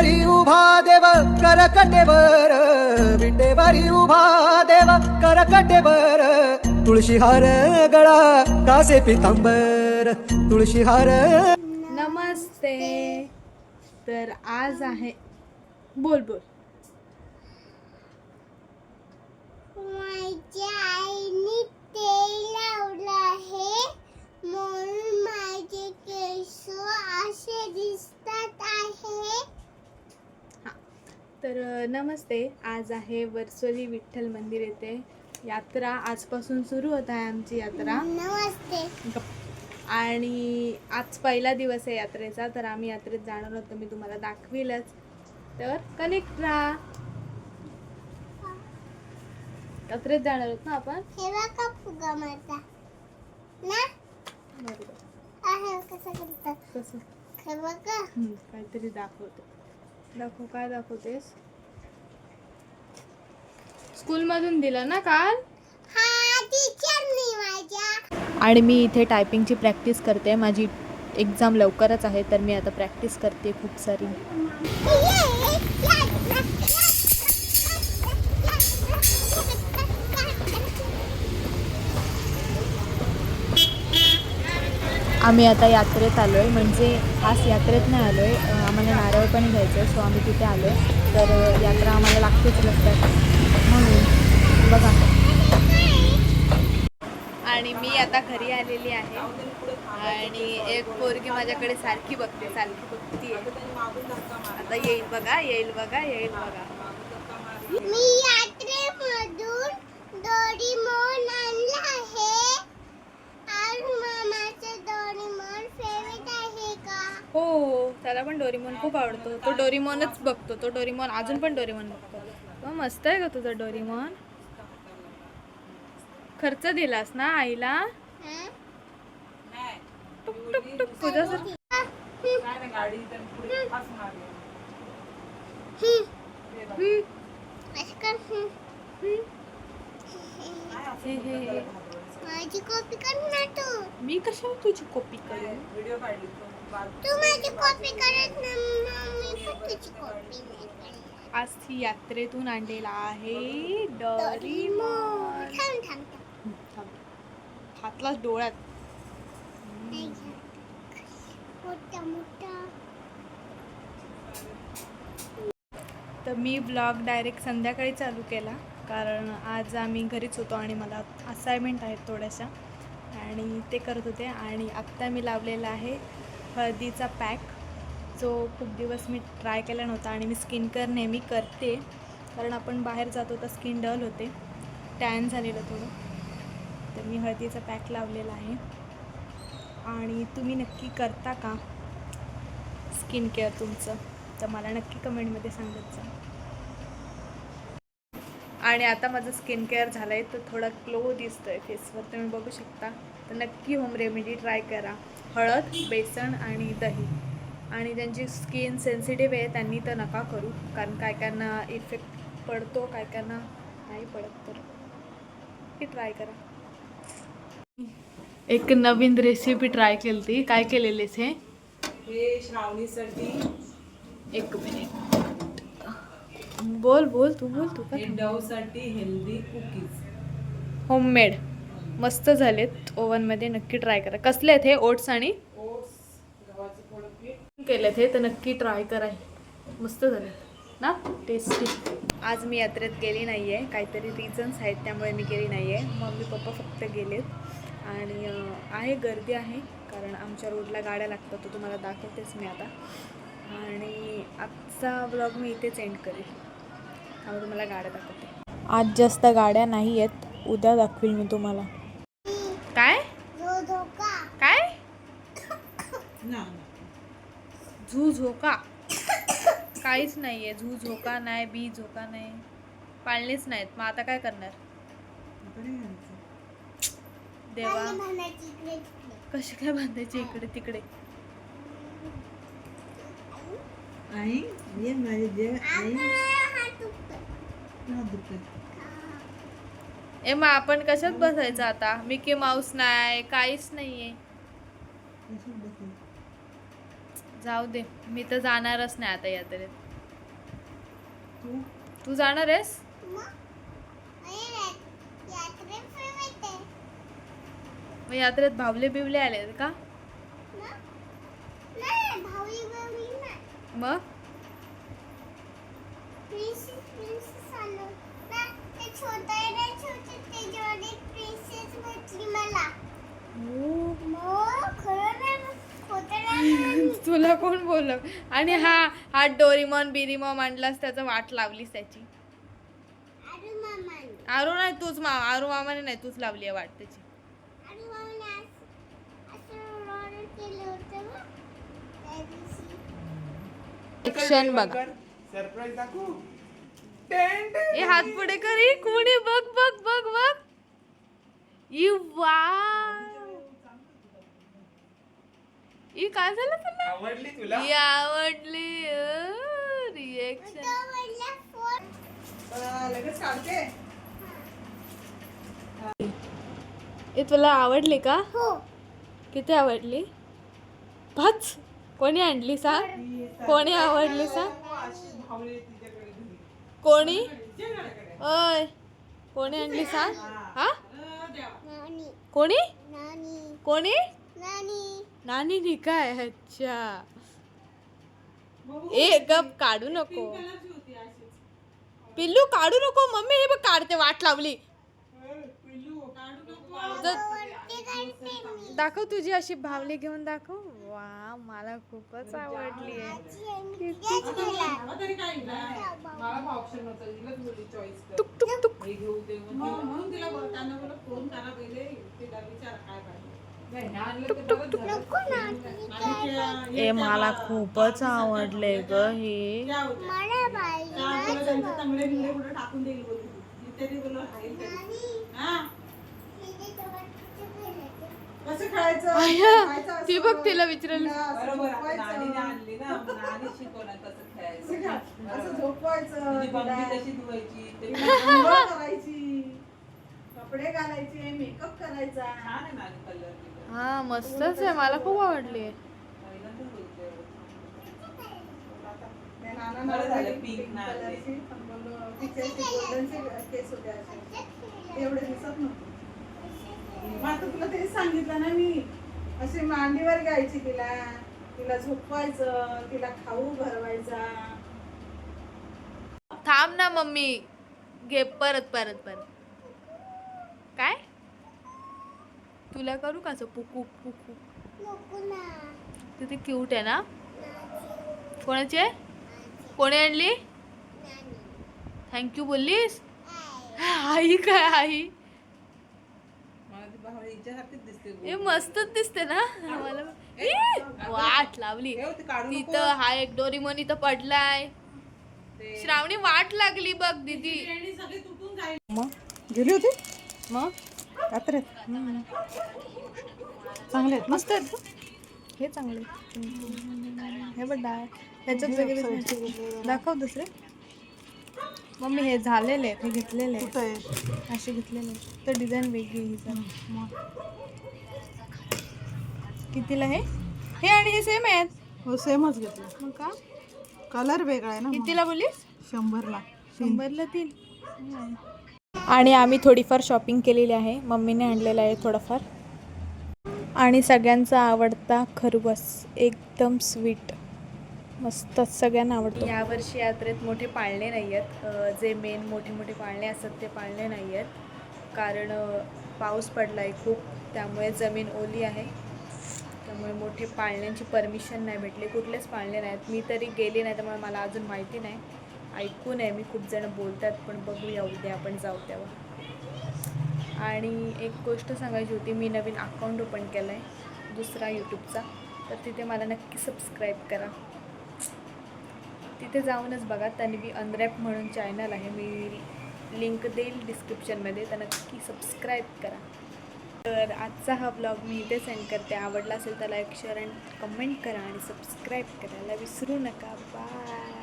विटेवरी उभा देव करकटेवर विटेवरी उभा देव करकटेवर तुळशीहार गळा कासे पितांबर. तुळशीहार नमस्ते. तर आज आहे बोल बोल. माझ्या आईने तेल लावलं आहे. म्हणून माझे केस असे दिसतात आहे तर नमस्ते. आज आहे वर्सोली विठ्ठल मंदिर येथे यात्रा. आजपासून सुरू होत आहे आमची यात्रा. नमस्ते. आणि आज पहिला दिवस आहे यात्रेचा तर आम्ही यात्रेत जाणार होतो मी तुम्हाला दाखवीलच. तर कनेक्ट राहा. यात्रेत जाणार आहोत ना आपण? बघा फुगा माझा. ना? बरोबर. आहे कसं करतात? कसं? बघा. हम्म, काहीतरी दाखवते. दाखव काय दाखवतेस? स्कूलमधून दिलं ना काल? हा टीचरनी माझ्या. आणि मी इथे टायपिंगची प्रॅक्टिस करते. माझी एक्झाम लवकरच आहे तर मी आता प्रॅक्टिस करते खूप सारी. आम्ही आता यात्रेत आलो आहे म्हणजे आज यात्रेत नाही आलो आहे आम्हाला नारळ पण घ्यायचं आहे सो आम्ही तिथे आलो आहे तर यात्रा आम्हाला लागतेच लक्षात. म्हणून बघा. आणि मी आता घरी आलेली आहे. आणि एक पोरगी माझ्याकडे सारखी बघते. सारखी बघती आता येईल बघा. येईल बघा. येईल बघा. मी यात्रेमधून डोरीमोन आणला आहे आज मामाचं डोरीमोन फेवरेट आहे का हो त्याला पण डोरीमोन खूप आवडतो. तो डोरीमोनच बघतो. तो डोरीमोन अजून पण डोरीमोन बघतो. मस्त आहे का तुझा डोरीमोन. खर्च दिलास ना आईला? हं? टुक टुक टुक हं. हं. हे. हे हे मी कशाला तुझी कॉपी करू? तू माझी कॉपी करत तुझी कॉपी. आज ती यात्रेतून आणलेला आहे डोरीमोन थांब थांब थांब. थांब. हातलाच डोळ्यात. मोठा मोठा. तर मी ब्लॉग डायरेक्ट संध्याकाळी चालू केला कारण आज आम्ही घरीच होतो आणि मला असायनमेंट आहेत थोड्याशा. आणि ते करत होते. आणि आत्ता मी लावलेला आहे हळदीचा पॅक. जो खूप दिवस मी ट्राय केला नव्हता आणि मी स्किन केअर नेहमी करते. कारण आपण बाहेर जातो तर स्किन डल होते. टॅन झालेलं थोडं. तर मी हळदीचा पॅक लावलेला आहे. आणि तुम्ही नक्की करता का स्किन केअर तुमचं? तर मला नक्की कमेंटमध्ये सांगत जा. आणि आता माझं स्किन केअर झालं आहे तर थोडा ग्लो दिसतो आहे फेसवर. तुम्ही बघू शकता. तर नक्की होम रेमेडी ट्राय करा. हळद बेसन आणि दही. आणि ज्यांची स्किन सेन्सिटिव्ह आहे त्यांनी तर नका करू. कारण काय कायांना इफेक्ट पडतो काय कायांना नाही पडत तर. हे ट्राय करा. एक नवीन रेसिपी ट्राय केली ती काय केलेलीस हे? हे श्रावणीसाठी एक मिनिट बोल बोल तू बोल तू हे डवसाठी हेल्दी कुकीज. होममेड. मस्त झालेत ओव्हनमध्ये नक्की ट्राय करा. कसले आहेत हे ओट्स आणि? ओट्स गव्हाचं थोडं पीठ. केलेत हे तर नक्की ट्राय करा मस्त झाले ना? टेस्टी आज मी यात्रेत गेली नाही आहे काहीतरी रिझन्स आहेत त्यामुळे मी गेली नाही आहे मम्मी पप्पा फक्त गेलेत. आणि आहे गर्दी आहे कारण आमच्या रोडला गाड्या लागतात तो तुम्हाला दाखवतेच मी आता. आणि आजचा ब्लॉग मी इथेच एंड करेल. त्यामुळे तुम्हाला गाड्या दाखवते. आज जास्त गाड्या नाही आहेत उद्या दाखवील मी तुम्हाला. काय? काय? ना झू झोका काहीच नाही आहे झू झोका नाही बी झोका नाही. पाळणेच नाहीत. मग आता काय करणार? देवा. कशी काय बांधायची इकडे तिकडे? आई ये माझे देव आई. हा दुखत ए मग आपण कशात बसायचं आता? मिकी माऊस नाही काहीच नाहीये. जाऊ दे मी तर जाणारच नाही आता यात्रेत. तू? तू जाणार आहेस. मग? यात्रेत भावले बिवले आले का? मग? तुला कोण बोललं? आणि हा हा डोरीमॉन बिरीमॉन आणलास त्याचं वाट लावलीस त्याची. अरे मामाने. आरू नाही तूच मा आरू मामाने नाही तूच लावली आहे वाट त्याची. क्षण बघा. सरप्राईज दाखवू. ए हात पुढे करी. कोणी बघ बघ बघ बघ. ई वा ई काय झालं तुला? आवडली तुला? ई आवडली. रिएक्शन लगेच काढते. तुला आवडली का? हो. किती आवडली? पाच. कोणी आणली सांग? कोणी आवडली सांग? कोणी? ओय कोणी आणली सांग? हा? नानी. कोणी? नानी. कोणी? नानी. नानी नी काय? अच्छा. ए गप काढू नको. पिल्लू काढू नको मम्मी हे बघ काढते वाट लावली. दाखव तुझी अशी भावली घेऊन दाखव. वा मला खूपच आवडली आहे. ए मला खूपच आवडले ग हे. टाकून कसं असं. ती बघ तिला विचारलं तिला असं बरोबर आता झोपवायचं. नानीने आणली ना मग नानी शिकवणार कसं असं खेळायचं खेळ- असं झोपवायचं तुझी बंदी तिला. कशी धुवायची ते तिला आंघोळ करायची कपडे घालायचे मेकअप करायचा छान आहे नानी कलर हा मस्तच आहे मला खूप आवडली पहिल्यांदाच बघितलंय. त्या नानांना बरं झालं, pink pink नाही आणली. कलरची, पण बोललो, तिचे असे goldenचे केस होते असे. ते एवढे दिसत नव्हते मग तुला तेच सांगितलं ना मी अशी मांडीवर घ्यायची तिला. तिला झोपवायचं तिला खाऊ भरवायचा थांब ना मम्मी. घे परत परत परत. काय? तुला करू का असं पुकू पुकू? नको ना. किती क्यूट आहे ना? कोणाची? आहे कोणी आणली. थँक्यू बोललीस. आई काय आई मला ती भावना हिच्यासारखीच दिसते हे मस्तच दिसते ना. मला वाट लावली. तिथं हा एक डोरीमोन इथं पडलाय. श्रावणी वाट लागली बघ दीदी. खेळणी सगळी तुटून जाईल. मग? गेली होती? मग? यात्रेत चांगले आहेत मस्त आहेत. हे चांगले हे बघ डाळ ह्याच्यात वगैरे दाखव दुसरे. मम्मी हे झालेले आहेत हे घेतलेले आहेत. असे घेतलेले तर डिझाईन वेगळी ही जरा. कितीला हे? हे आणि हे सेम आहेत. हो सेमच घेतलं. मग का? कलर वेगळा आहे ना कितीला बोललीस? शंभरला. शंभरला तीन. आणि आम्ही थोडीफार शॉपिंग केलेली आहे. मम्मीने आणलेलं आहे थोडंफार. आणि सगळ्यांचा आवडता खरबस एकदम स्वीट मस्तच सगळ्यांना आवडतो. यावर्षी यात्रेत मोठे पाळणे नाही आहेत जे मेन मोठे मोठे पाळणे असतात ते पाळणे नाही आहेत कारण पाऊस पडला आहे खूप त्यामुळे जमीन ओली आहे. त्यामुळे मोठे पाळण्यांची परमिशन नाही भेटली. कुठलेच पाळणे नाहीत. मी तरी गेली नाही त्यामुळे मला अजून माहिती नाही. ऐकून आहे मी खूप जण बोलतात पण बघूया उद्या आपण जाऊ तेव्हा. आणि एक गोष्ट सांगायची होती मी नवीन अकाउंट ओपन केलं आहे दुसरा यूट्यूबचा तर तिथे मला नक्की सबस्क्राईब करा. तिथे जाऊनच बघा. तन्वी अनरॅप म्हणून चॅनल आहे. मी लिंक देईल डिस्क्रिप्शनमध्ये तर नक्की सबस्क्राईब करा. तर आजचा हा ब्लॉग मी इथे सेंड करते. आवडला असेल तर लाईक शेअर अँड कमेंट करा आणि सबस्क्राईब करायला विसरू नका. बाय